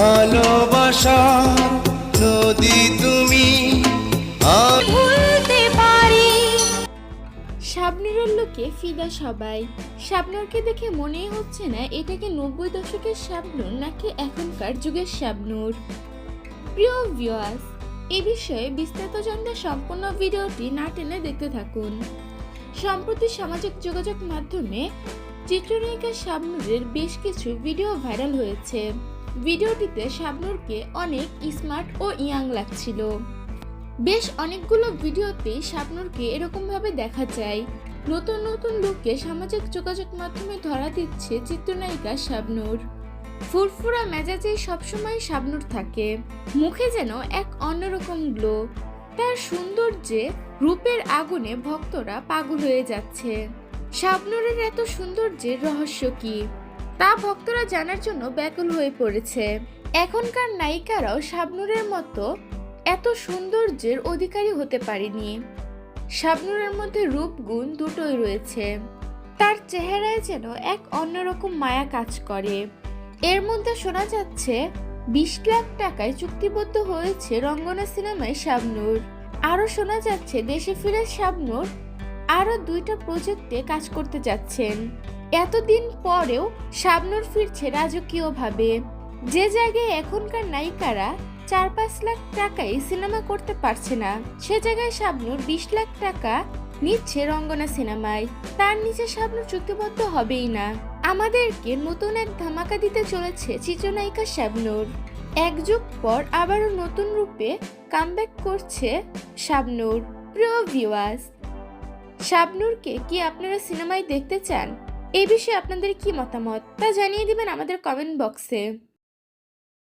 ভালোবাসা নদী তুমি ভুলতে পারি। শাবনুরের লোকে ফিদা সবাই। শাবনুরকে দেখে মনেই হচ্ছে না এটাকে নব্বই দশকের শাবনুর নাকি এখনকার যুগের শাবনুর? প্রিয় ভিউয়ার্স এই বিষয়ে বিস্তারিত জানতে সম্পূর্ণ ভিডিওটি না টেনে দেখতে থাকুন। সম্প্রতি সামাজিক যোগাযোগ মাধ্যমে চিত্রনায়িকা শাবনুরের বেশ কিছু ভিডিও ভাইরাল হয়েছে। ভিডিওটিতে শাবনুরকে অনেক স্মার্ট ও ইয়াং লাগছিল। বেশ অনেকগুলো ভিডিওতেই শাবনুরকে এরকমভাবে দেখা যায়। নতুন নতুন লোককে সামাজিক যোগাযোগ মাধ্যমে ধরা দিচ্ছে চিত্রনায়িকা শাবনুর ফুরফুরা মেজাজে সবসময় শাবনুর থাকে। মুখে যেন এক অন্যরকম গ্লো তার সৌন্দর্যে রূপের আগুনে ভক্তরা পাগল হয়ে যাচ্ছে। শাবনুরের এত সৌন্দর্যের রহস্য কি? তা ভক্তরা জানার জন্য ব্যাকুল হয়ে পড়েছে। এখনকার নায়িকারাও শাবনুরের মতো এত সৌন্দর্যের অধিকারী হতে পারেনি। শাবনুরের মধ্যে রূপ, গুণ দুটোই রয়েছে। তার চেহারায় যেন এক অন্যরকম মায়া কাজ করে। এর মধ্যে শোনা যাচ্ছে, বিশ লাখ টাকায় চুক্তিবদ্ধ হয়েছে রঙ্গনা সিনেমায় শাবনুর। আরও শোনা যাচ্ছে, দেশে ফিরে শাবনুর আরও দুইটা প্রজেক্টে কাজ করতে যাচ্ছেন। এতদিন পরেও শাবনুর ফিরছে রাজকীয়ভাবে। যে জায়গায় এখনকার নায়িকারা চার পাঁচ লাখ টাকায় সিনেমা করতে পারছে না, সে জায়গায় শাবনুর বিশ লাখ টাকা নিচ্ছে রঙ্গনা সিনেমায়। তার নিচে শাবনুর চুক্তিবদ্ধ হবেই না। আমাদেরকে নতুন এক ধামাকা দিতে চলেছে চিত্রনায়িকা শাবনুর। এক যুগ পর আবারও নতুন রূপে কামব্যাক করছে শাবনুর। প্রিয় ভিউয়ার্স শাবনুরকে কি আপনারা সিনেমায় দেখতে চান? এই বিষয়ে আপনাদের কি মতামত তা জানিয়ে দিবেন আমাদের কমেন্ট বক্সে